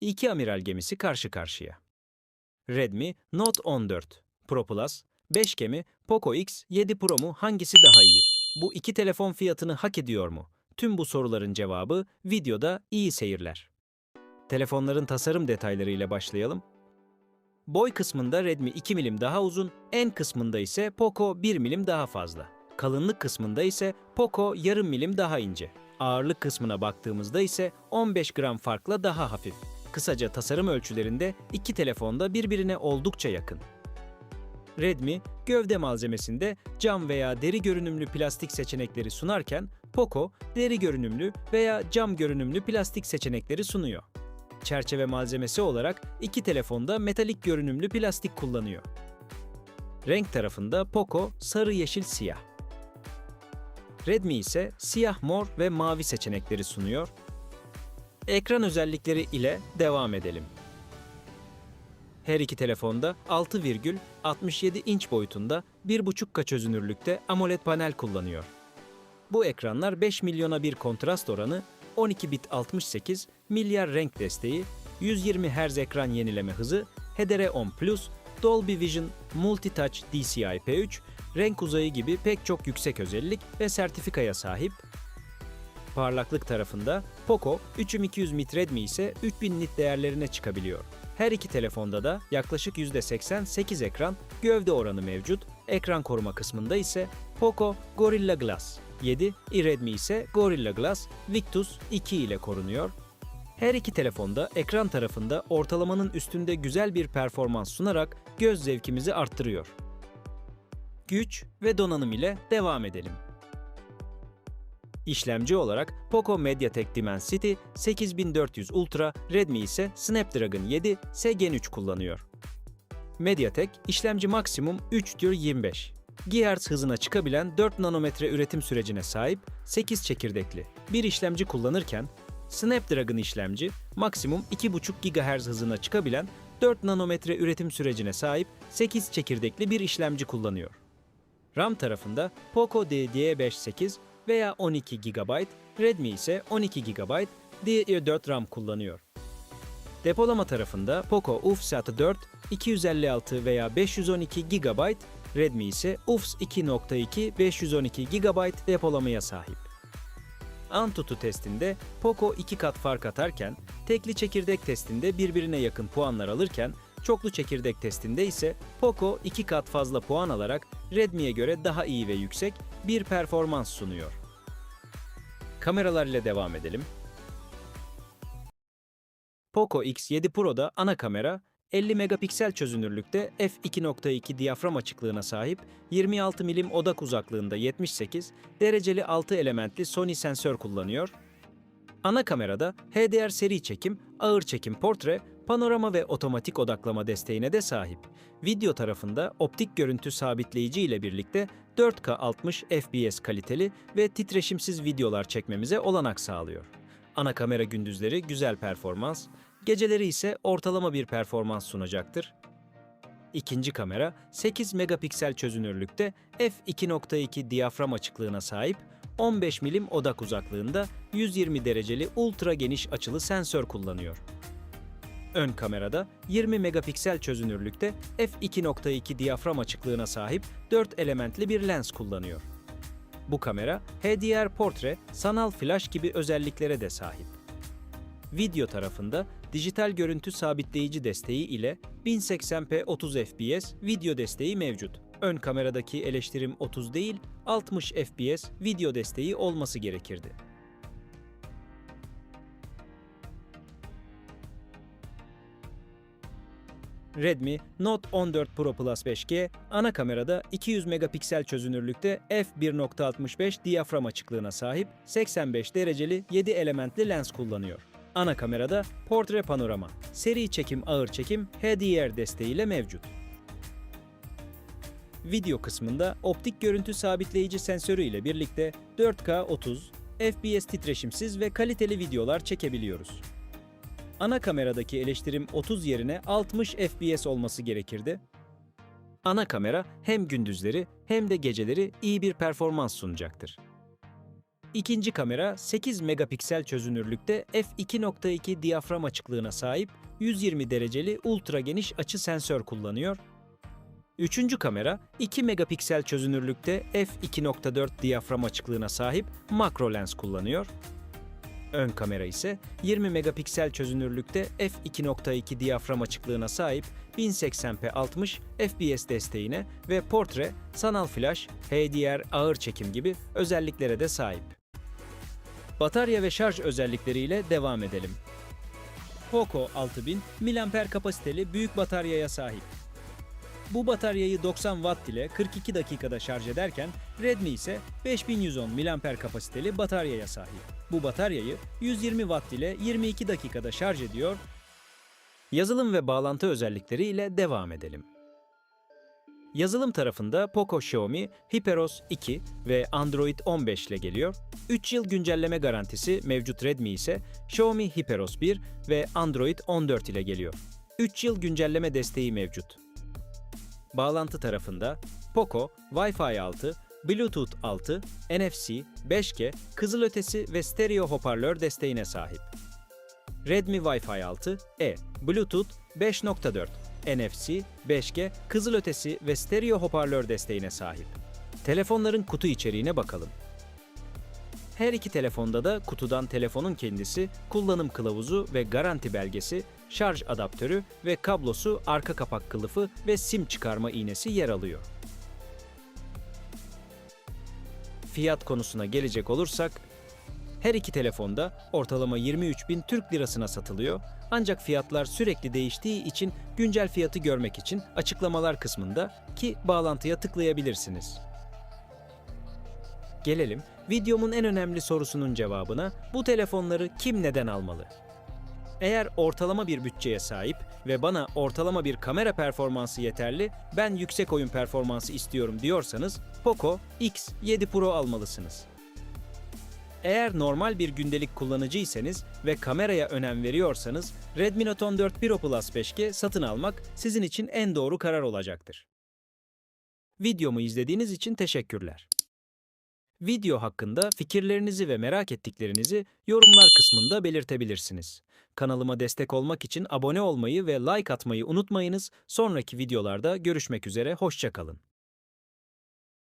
iki amiral gemisi karşı karşıya. Redmi Note 14 Pro Plus, 5G mi, Poco X7 Pro mu hangisi daha iyi? Bu iki telefon fiyatını hak ediyor mu? Tüm bu soruların cevabı videoda iyi seyirler. Telefonların tasarım detaylarıyla başlayalım. Boy kısmında Redmi 2 milim daha uzun, en kısmında ise Poco 1 milim daha fazla. Kalınlık kısmında ise Poco yarım milim daha ince. Ağırlık kısmına baktığımızda ise 15 gram farkla daha hafif. Kısaca tasarım ölçülerinde iki telefon da birbirine oldukça yakın. Redmi, gövde malzemesinde cam veya deri görünümlü plastik seçenekleri sunarken Poco, deri görünümlü veya cam görünümlü plastik seçenekleri sunuyor. Çerçeve malzemesi olarak iki telefonda metalik görünümlü plastik kullanıyor. Renk tarafında Poco sarı yeşil siyah. Redmi ise siyah mor ve mavi seçenekleri sunuyor. Ekran özellikleri ile devam edelim. Her iki telefonda 6,67 inç boyutunda 1.5K çözünürlükte AMOLED panel kullanıyor. Bu ekranlar 5 milyona bir kontrast oranı, 12 bit 68 milyar renk desteği, 120 Hz ekran yenileme hızı, HDR10 Plus, Dolby Vision Multi-Touch DCI-P3, renk uzayı gibi pek çok yüksek özellik ve sertifikaya sahip. Parlaklık tarafında Poco 3200 nit Redmi ise 3000 nit değerlerine çıkabiliyor. Her iki telefonda da yaklaşık %88 ekran gövde oranı mevcut. Ekran koruma kısmında ise Poco Gorilla Glass 7, Redmi ise Gorilla Glass Victus 2 ile korunuyor. Her iki telefonda ekran tarafında ortalamanın üstünde güzel bir performans sunarak göz zevkimizi arttırıyor. Güç ve donanım ile devam edelim. İşlemci olarak Poco MediaTek Dimensity 8400 Ultra, Redmi ise Snapdragon 7 SGN3 kullanıyor. MediaTek işlemci maksimum 3 diyor 25. GHz hızına çıkabilen 4 nanometre üretim sürecine sahip 8 çekirdekli bir işlemci kullanırken Snapdragon işlemci maksimum 2,5 GHz hızına çıkabilen 4 nanometre üretim sürecine sahip 8 çekirdekli bir işlemci kullanıyor. RAM tarafında Poco DDR5 veya 12 GB, Redmi ise 12 GB DDR4 RAM kullanıyor. Depolama tarafında Poco UFS 4, 256 veya 512 GB, Redmi ise UFS 2.2 512 GB depolamaya sahip. Antutu testinde Poco 2 kat fark atarken, tekli çekirdek testinde birbirine yakın puanlar alırken, çoklu çekirdek testinde ise Poco 2 kat fazla puan alarak Redmi'ye göre daha iyi ve yüksek bir performans sunuyor. Kameralar ile devam edelim. Poco X7 Pro'da ana kamera 50 megapiksel çözünürlükte f2.2 diyafram açıklığına sahip 26 milim odak uzaklığında 78 dereceli 6 elementli Sony sensör kullanıyor. Ana kamerada HDR seri çekim, ağır çekim portre, panorama ve otomatik odaklama desteğine de sahip. Video tarafında optik görüntü sabitleyici ile birlikte 4K 60 FPS kaliteli ve titreşimsiz videolar çekmemize olanak sağlıyor. Ana kamera gündüzleri güzel performans, geceleri ise ortalama bir performans sunacaktır. İkinci kamera 8 megapiksel çözünürlükte f2.2 diyafram açıklığına sahip 15 milim odak uzaklığında 120 dereceli ultra geniş açılı sensör kullanıyor. Ön kamerada 20 megapiksel çözünürlükte f2.2 diyafram açıklığına sahip 4 elementli bir lens kullanıyor. Bu kamera HDR portre, sanal flash gibi özelliklere de sahip. Video tarafında dijital görüntü sabitleyici desteği ile 1080p 30 fps video desteği mevcut. Ön kameradaki eleştirim 30 değil, 60 fps video desteği olması gerekirdi. Redmi Note 14 Pro Plus 5G ana kamerada 200 megapiksel çözünürlükte f1.65 diyafram açıklığına sahip 85 dereceli 7 elementli lens kullanıyor. Ana kamerada portre panorama, seri çekim ağır çekim HDR desteğiyle mevcut. Video kısmında optik görüntü sabitleyici sensörü ile birlikte 4K 30, FPS titreşimsiz ve kaliteli videolar çekebiliyoruz. Ana kameradaki eleştirim 30 yerine 60 FPS olması gerekirdi. Ana kamera hem gündüzleri hem de geceleri iyi bir performans sunacaktır. İkinci kamera 8 megapiksel çözünürlükte f2.2 diyafram açıklığına sahip 120 dereceli ultra geniş açı sensör kullanıyor. Üçüncü kamera 2 megapiksel çözünürlükte f2.4 diyafram açıklığına sahip makro lens kullanıyor. Ön kamera ise 20 megapiksel çözünürlükte f2.2 diyafram açıklığına sahip 1080p 60 fps desteğine ve portre, sanal flash, HDR ağır çekim gibi özelliklere de sahip. Batarya ve şarj özellikleriyle devam edelim. Poco 6000 mAh kapasiteli büyük bataryaya sahip. Bu bataryayı 90 Watt ile 42 dakikada şarj ederken Redmi ise 5110 mAh kapasiteli bataryaya sahip. Bu bataryayı 120 Watt ile 22 dakikada şarj ediyor. Yazılım ve bağlantı özellikleri ile devam edelim. Yazılım tarafında Poco Xiaomi HyperOS 2 ve Android 15 ile geliyor. 3 yıl güncelleme garantisi mevcut Redmi ise Xiaomi HyperOS 1 ve Android 14 ile geliyor. 3 yıl güncelleme desteği mevcut. Bağlantı tarafında Poco Wi-Fi 6, Bluetooth 6, NFC, 5G, kızılötesi ve stereo hoparlör desteğine sahip. Redmi Wi-Fi 6, E, Bluetooth 5.4, NFC, 5G, kızılötesi ve stereo hoparlör desteğine sahip. Telefonların kutu içeriğine bakalım. Her iki telefonda da kutudan telefonun kendisi, kullanım kılavuzu ve garanti belgesi, şarj adaptörü ve kablosu, arka kapak kılıfı ve sim çıkarma iğnesi yer alıyor. Fiyat konusuna gelecek olursak, her iki telefonda ortalama 23 bin Türk lirasına satılıyor. Ancak fiyatlar sürekli değiştiği için güncel fiyatı görmek için açıklamalar kısmında ki bağlantıya tıklayabilirsiniz. Gelelim videomun en önemli sorusunun cevabına. Bu telefonları kim neden almalı? Eğer ortalama bir bütçeye sahip ve bana ortalama bir kamera performansı yeterli, ben yüksek oyun performansı istiyorum diyorsanız Poco X7 Pro almalısınız. Eğer normal bir gündelik kullanıcıysanız ve kameraya önem veriyorsanız Redmi Note 14 Pro Plus 5G satın almak sizin için en doğru karar olacaktır. Videomu izlediğiniz için teşekkürler. Video hakkında fikirlerinizi ve merak ettiklerinizi yorumlar kısmında belirtebilirsiniz. Kanalıma destek olmak için abone olmayı ve like atmayı unutmayınız. Sonraki videolarda görüşmek üzere, hoşçakalın.